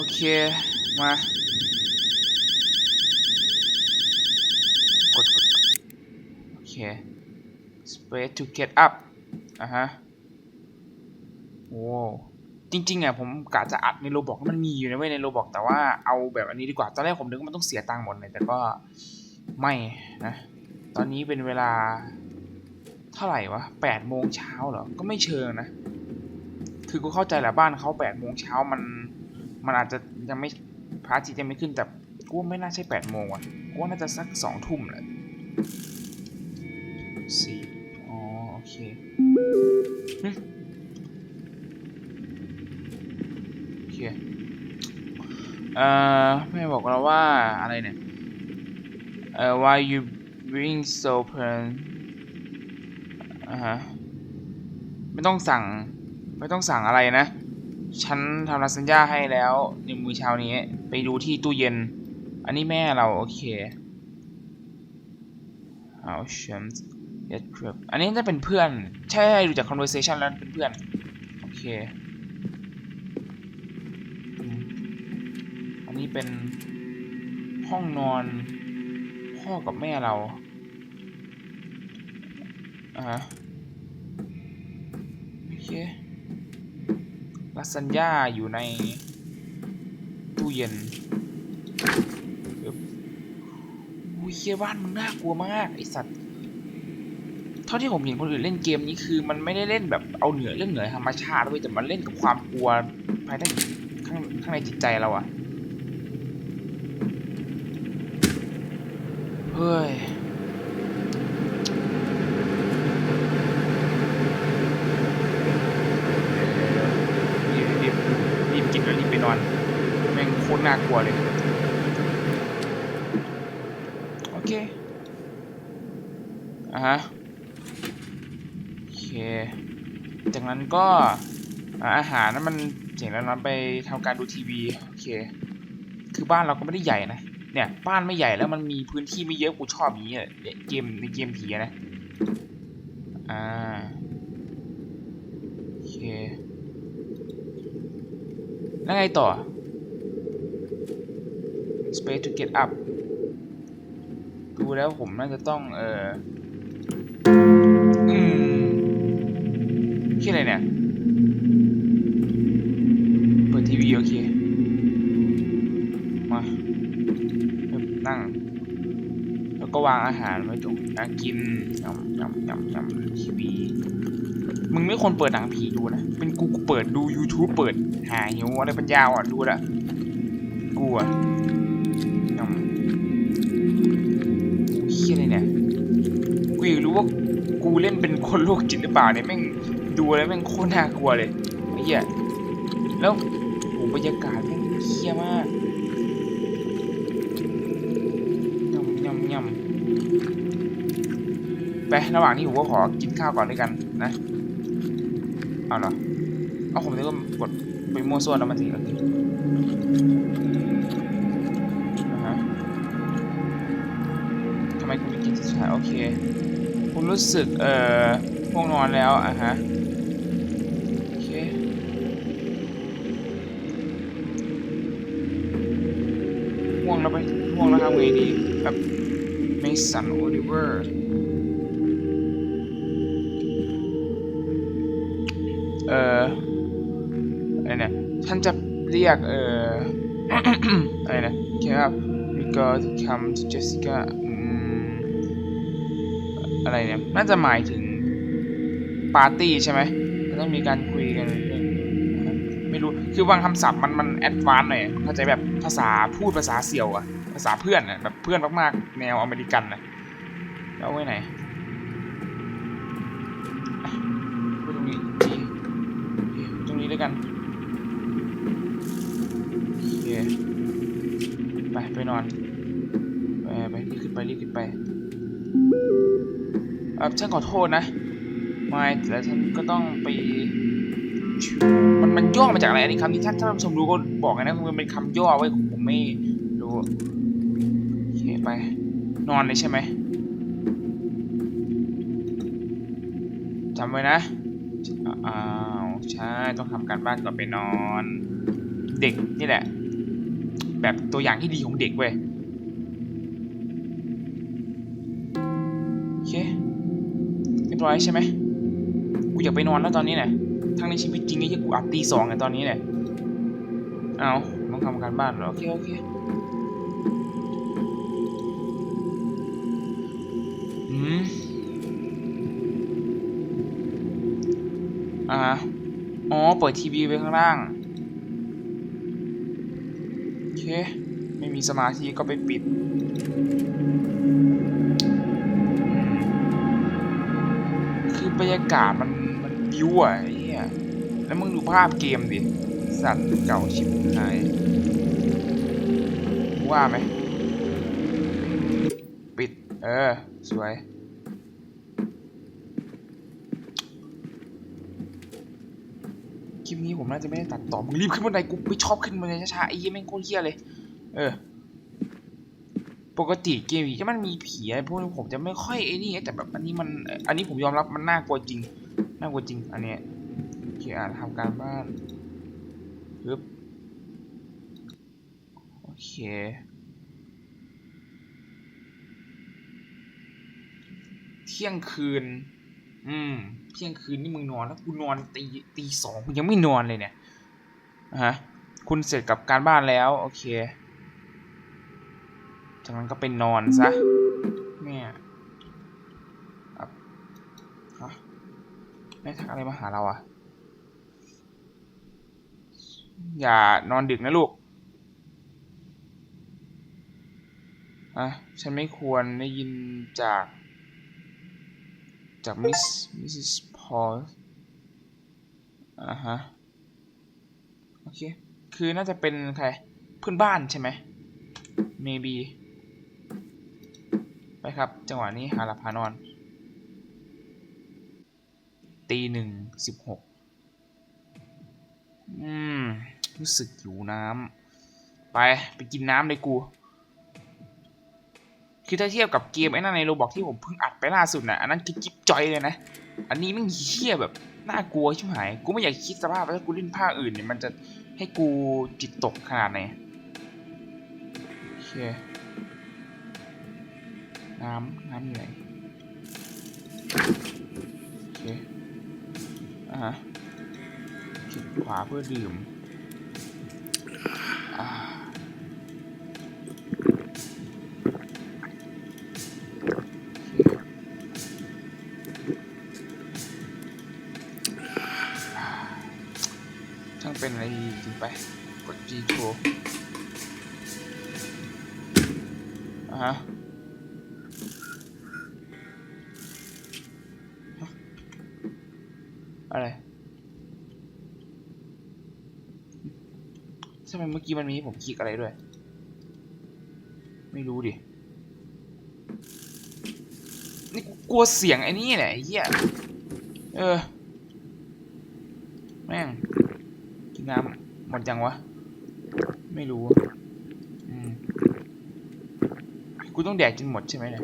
โอเค มากดกดกดโอเค space to get up อะฮะโอ้จริงๆอะผมกะจะอัดในโรบอกมันมีอยู่นะเว้ยในโรบอกแต่ว่าเอาแบบอันนี้ดีกว่า ตอนแรกผมนึกว่ามันต้องเสียตังค์หมดเลยแต่ก็ไม่นะ ตอนนี้เป็นเวลาเท่าไหร่วะแปดโมงเช้าเหรอ ก็ไม่เชิงนะ คือกูเข้าใจแหละบ้านเขาแปดโมงเช้ามัน มันอาจจะยังไม่พระอาทิตย์ยังไม่ขึ้นแต่กูว่าไม่น่าใช่แปดโมงว่ะกูว่าน่าจะสักสองทุ่มแหละสี่อ๋อโอเคโอเคเอ่อแม่บอกเราว่าอะไรเนี่ยเอ่อ why you being so plain อ่าฮะไม่ต้องสั่ง ไม่ต้องสั่งอะไรนะ ฉันทำลาสัญญาให้แล้วในมื้อเช้านี้ ไปดูที่ตู้เย็น อันนี้แม่เรา โอเคเอาเชมส์เย็ดครับอันนี้จะเป็นเพื่อน ใช่ดูจาก conversation แล้วเป็นเพื่อน โอเค อันนี้เป็นห้องนอนพ่อกับแม่เราอ่าฮะโอเค ลาซานญ่าอยู่ในตู้เย็นปึ๊บอุ้ยเฮียบ้านมึงน่ากลัวมากไอสัตว์ เท่าที่ผมเห็นคนอื่นเล่นเกมนี้คือมันไม่ได้เล่นแบบเอาเหนือเรื่องเหนือธรรมชาติเว้ยแต่มันเล่นกับความกลัวภายใต้ข้างข้างในจิตใจเราอะเฮ้ย รีบรีบรีบกินแล้วรีบไปนอน แม่งโคตรน่ากลัวเลย โอเค อะฮะ โอเค จากนั้นก็อ่าอาหารนั้นมันเจ๋งแล้วนั้นไปทำการดูทีวี โอเค คือบ้านเราก็ไม่ได้ใหญ่นะ เนี่ยบ้านไม่ใหญ่แล้วมันมีพื้นที่ไม่เยอะกูชอบอย่างนี้อะเนี่ยเกมในเกมผีอะนะ อ่า โอเคแล้วไงต่อ space to get up ดูแล้วผมน่าจะต้อง เอออืมคิดอะไรเนี่ย เปิดทีวีโอเค มา นั่ง แล้วก็วางอาหารไว้ตรงนั่งกินยำยำยำยำทีวี มึงไม่ควรเปิดหนังผีดูนะ เป็นกูกูเปิดดู YouTube เปิด หาหิวอะไรปัญญาอะ ดูละกูอะ กูอยากรู้ว่ากูเล่นเป็นคนโรคจิตหรือเปล่าเนี่ยแม่งดูแล้วแม่งโคตรน่ากลัวเลยไอ้เหี้ยแล้วโหบรรยากาศแม่งเฮี้ยมากยำยำยำไประหว่างนี้ผมก็ขอกินข้าวก่อนด้วยกันนะเอาเหรอเอาผมนึกว่ากดไปมั่วซั่วแล้วมันสิโอเคอ่ทำไมคุณไม่กินช้าๆโอเค คุณรู้สึก เอ่อง่วงนอนแล้วอะฮะ โอเค ง่วงแล้วไปง่วงแล้วทำไงดีแบบเมสันโอลิเวอร์เอ่ออะไรเนี่ยท่านจะเรียก เอ่ออะไรนะแค่ครับ we go to come to Jessica อะไรเนี่ยน่าจะหมายถึงปาร์ตี้ใช่ไหมก็ต้องมีการคุยกันไม่รู้คือบางคำศัพท์มันมันแอดวานซ์หน่อยเข้าใจแบบภาษาพูดภาษาเสี่ยวอะภาษาเพื่อนอะแบบเพื่อนมากๆ แนวอเมริกันนะแล้วไว้ไหนตรงนี้ตรงนี้ด้วยกันโอเคไปไปนอนไปไปรีบขึ้นไปรีบขึ้นไป เออฉันขอโทษนะ ไม่แต่ฉันก็ต้องไป มันมันย่อมาจากอะไรอันนี้คำนี้ท่าท่านผู้ชมรู้ก็บอกกันนะมันเป็นคำย่อไว้ผมไม่รู้โอเคไป นอนเลยใช่ไหมจำไว้นะอ้าวใช่ต้องทำการบ้านก่อนไปนอน เด็กนี่แหละ แบบตัวอย่างที่ดีของเด็กเว้ย ยบร้อยใช่ไหมกูอยากไปนอนแล้วตอนนี้เนี่ยทั้งในชีวิตจริงไอ้ที่กูอัดตีสองเนี่ยตอนนี้เนี่ยเอาต้องทำการบ้านเหรอโอเคโอเคอืมอ่าอ๋อเปิดทีวีไว้ข้างล่างโอเค ไม่มีสมาธิก็ไปปิด บรรยากาศมันมันบิวอะไอ้เหี้ยแล้วมึงดูภาพเกมดิสัตว์เก่าชิบหายว่าไหมปิด เออ สวยคลิปนี้ผมน่าจะไม่ได้ตัดต่อมึงรีบขึ้นบันไดกูไม่ชอบขึ้นบันไดช้าๆไอ้เหี้ยแม่งโคตรเหี้ยเลย เออ ปกติเกมผีที่มันมีผีอะไรพวกนี้ผมจะไม่ค่อยไอ้นี่แต่แบบอันนี้มันอันนี้ผมยอมรับมันน่ากลัวจริงน่ากลัวจริง อันเนี้ยโอเคอ่านทำการบ้านปึ๊บโอเคเที่ยงคืน อืม เที่ยงคืนนี่มึงนอนแล้วกูนอนตีตีสองยังไม่นอนเลยเนี่ยอะฮะ คุณเสร็จกับการบ้านแล้ว โอเค จากนั้นก็ไปนอนซะ เนี่ยอะฮะแม่ทักอะไรมาหาเราอะ อย่านอนดึกนะลูก อะ ฉันไม่ควรได้ยินจาก จากมิส มิสซิสพอลอ่าฮะ โอเค คือน่าจะเป็นใคร เพื่อนบ้านใช่ไหม maybe ไปครับ จังหวะนี้หาหลับหานอนตีหนึ่งสิบหกอืม รู้สึกหิวน้ำ ไป ไปกินน้ำเลยกู คือถ้าเทียบกับเกมไอ้นั่นในโรบอกที่ผมเพิ่งอัดไปล่าสุดน่ะ อันนั้นคือจิ๊บจอยเลยนะ อันนี้มันเฮี้ยแบบ น่ากลัวชิบหาย กูไม่อยากคิดสภาพว่าถ้ากูเล่นภาคอื่นเนี่ยมันจะให้กูจิตตกขนาดไหนโอเค น้ำน้ำอยู่ไหนโอเคอ่าฮะคลิกขวาเพื่อดื่มอ่าช่างเป็นอะไรดีจริงไป กด G โชว์อ่าฮะฮะอะไร ทำไมเมื่อกี้มันมีให้ผมคลิกอะไรด้วย ไม่รู้ดิ นี่กลัวเสียงไอ้นี่แหละเหี้ยเออ แม่ง กินน้ำหมดยังวะ ไม่รู้ อืมกูต้องแดกจนหมดใช่ไหมเนี่ย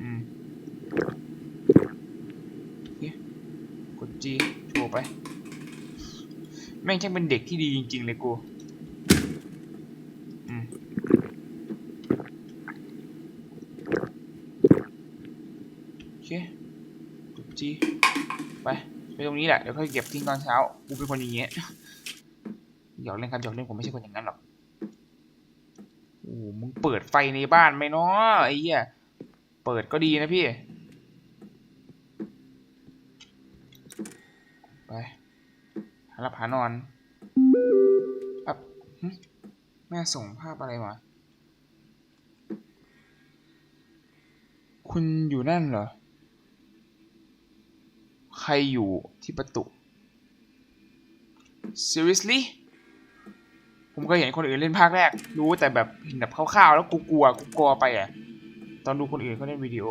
อืมโอเคกดจีโชว์ไป แม่งช่างเป็นเด็กที่ดีจริง ๆ เลยกูอืมโอเคกดจีไป ไปตรงนี้แหละ เดี๋ยวค่อยเก็บทิ้งตอนเช้า กูเป็นคนอย่างเงี้ยหยอกเล่นครับหยอกเล่นผมไม่ใช่คนอย่างนั้นหรอก โอ้โหมึงเปิดไฟในบ้านไหมเนาะไอ้เหี้ย เปิดก็ดีนะพี่ ไป หาหลับหานอนอับแม่ส่งภาพอะไรมาคุณอยู่นั่นเหรอ ใครอยู่ที่ประตู seriously ผมก็เห็นคนอื่นเล่นภาคแรก รู้แต่แบบเห็นแบบคร่าวๆแล้วกูกลัวกูกลัวไปอะ ตอนดูคนอื่นเขาเล่นวิดีโอ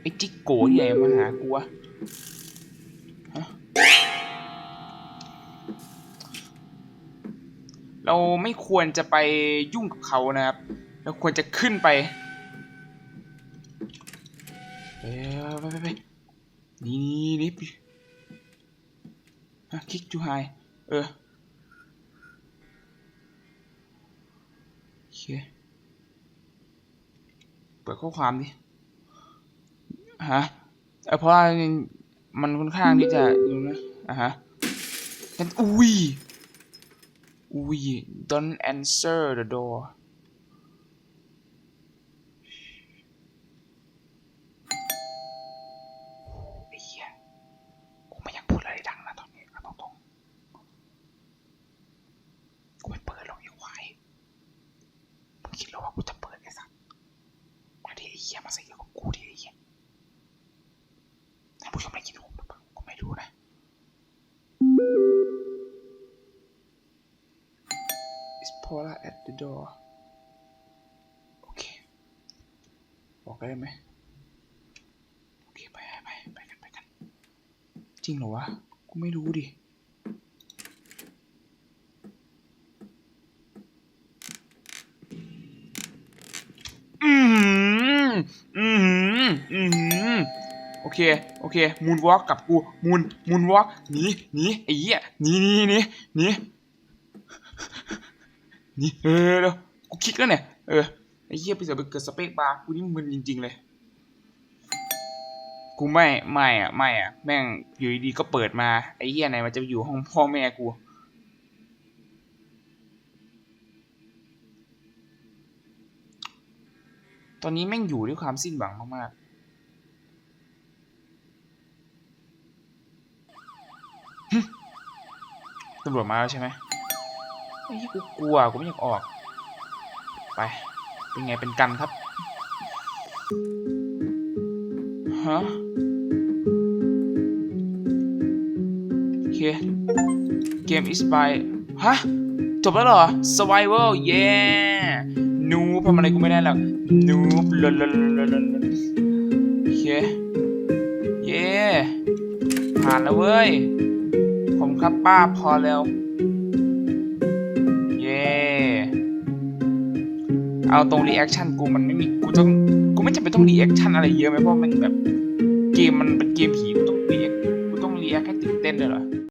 ไอ้จิกโกที่ไหนมาหากูวะเราไม่ควรจะไปยุ่งกับเขานะครับ เราควรจะขึ้นไปเอ้ยไปไปไปนี่นี่นี่คลิกจูไฮเออโอเคเปิดข้อความดิ ฮะเออเพราะว่ามันค่อนข้างที่จะดูนะอะฮะกันอุ้ยอุ้ย don't answer the door ไอ้เหี้ยกูไม่อยากพูดอะไรดังนะตอนนี้เอาตรงๆกูไม่เปิดหรอกไอ้ควายมึงคิดแล้วว่ากูจะเปิดไอ้สัสมาดิไอ้เหี้ยมาใส่เกี่ยวกับกูดิไอ้เหี้ยท่านผู้ชมได้ยินผมหรือเปล่ากูไม่รู้นะ is Paula at the door โอเค บอกได้ไหมโอเคไปไปไปกันไปกัน จริงเหรอวะ กูไม่รู้ดิ อืมอืมอืมโอเค โอเค มูนวอล์กกับกู มูน มูนวอล์กหนีหนีไอ้เหี้ยหนีหนีหนีหนีหนีเออเร็วกูคลิกแล้วเนี่ย เออ ไอ้เหี้ยไปเสือไปเกิดสเปกบาร์กูนี่มึนจริง ๆ เลย กูไม่ไม่อะไม่อะแม่งอยู่ดีๆก็เปิดมาไอ้เหี้ยไหนมันจะอยู่ห้องพ่อแม่กูตอนนี้แม่งอยู่ด้วยความสิ้นหวังมากๆตำรวจมาแล้วใช่ไหมไอ้ยี่กูกลัวกูไม่อยากออก ไป เป็นไงเป็นกันครับ ฮะ โอเค เกม is by ฮะ จบแล้วเหรอ survival yeah นูบทำอะไรกูไม่ได้หรอกนูบลลลลลโอเค เย่ผ่านแล้วเว้ย ผมครับป้าพอแล้ว เอาตรงรีแอคชั่นกูมันไม่มีกูต้องกูไม่จำเป็นต้องรีแอคชั่นอะไรเยอะไหมเพราะมันแบบเกมมันเป็นเกมผีกูต้องรีแอคกูต้องรีแอคให้ตื่นเต้นเลยเหรอ